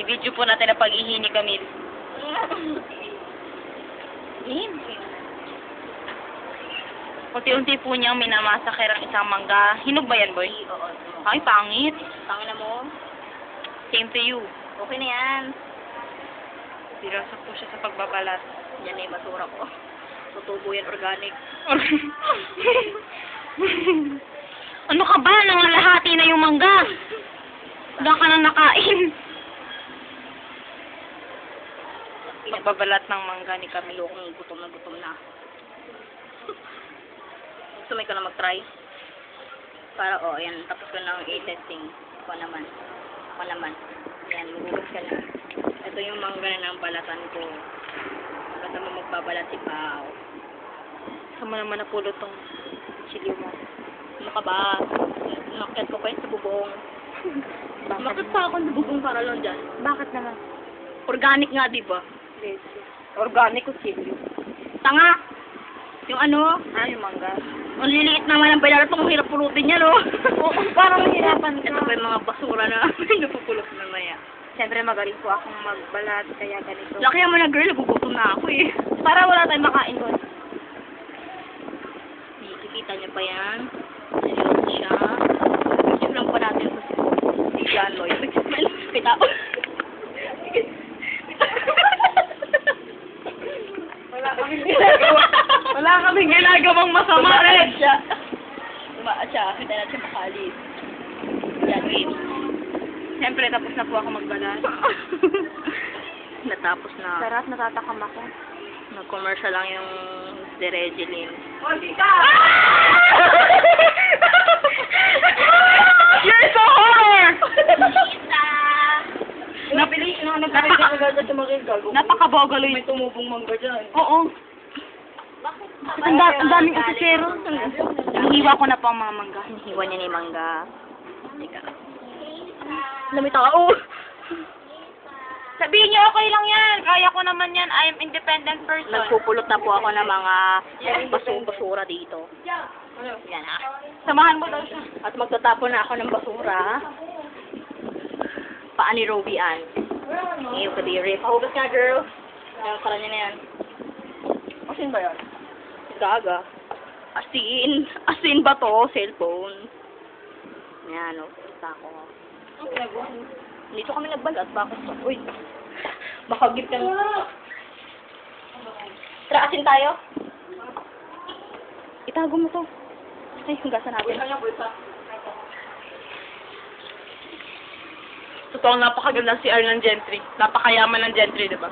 I-video po natin ang pag-ihi ni Camille. Unti-unti po niyang minamasakir ang isang mangga. Hinog ba yan, boy? Oo. Ay, pangit. Tangin na mo. Same to you. Okay na yan. Sirasak po siya sa pagbabalat. Yan na yung basura ko. Tutubo yan organic. ano ka ba? Nangalahati na yung mangga. Wala ka nang nakain. Pagbabalat ng mangga ni Camille. Lukong gutom na gutom na. Gusto mo ikaw na mag-try? Para, oh, ayan, tapos ko ng A-testing. Ako naman. Ako naman. Ayan, magugas ka na. Ito yung mangga na ng balatan ko. Maganda mo magbabalat si Pao. Sama naman na pulot tong chili mo. Ano ka ba? Nakit ko yun sa bubong. Bakit? Bakit pa ako sa bubong para lang dyan? Bakit naman? Organic nga, di ba? Organic o chili? Tanga! Yung ano, Ah, yung mangga. ang liliit naman ng bayaran itong hirap pulutin niya, no? Oo, parang mahirapan Ito pa yung mga basura na napupulot na maya. Siyempre magaling po akong magbalat, kaya ganito. Laki mo na girl, nagugutom na ako eh. Para wala tayong makain doon. Nakikita niyo pa yan. Seryoso siya. Picture lang pa natin si John Lloyd. Pita. Wala kaming ginagawa. Wala kaming ginagawang masama rin. siya. Tumaan siya. Kita na siya makalis. Yan, wait. Siyempre, tapos na po ako magbalat. Natapos na. Sarap, natatakam ako. Nag-commercial lang yung si Regeline. You're Napili, no, nagkakita ka agad sa mga gago. Napakabogalo May tumubong mangga dyan. Oo. Ang, da- ang daming asesero. Hinihiwa ko na po ang mga mangga. Hiwa niya ni mangga. Teka. Lamit ako. Oh! Sabihin niyo, okay lang yan. Kaya ko naman yan. I'm independent person. Nagpupulot na po ako ng mga basu-basura dito. Yan ah. Samahan mo daw siya. At magtatapon na ako ng basura. Paan ni Roby Ann. Ngayon ka diri. Pahugas nga, girl. Ayan, kala niya na yan. Asin ba yan? Gaga. Asin. Asin ba to? Cellphone. Yan, o. Kita ko. Dito kami nagbalat. Bakit to? Uy. Baka gift ka Tara, asin tayo. Itago mo to. Ay, hugasan natin. Totoo, napakaganda si R ng Gentry. Napakayaman ng Gentry, di ba?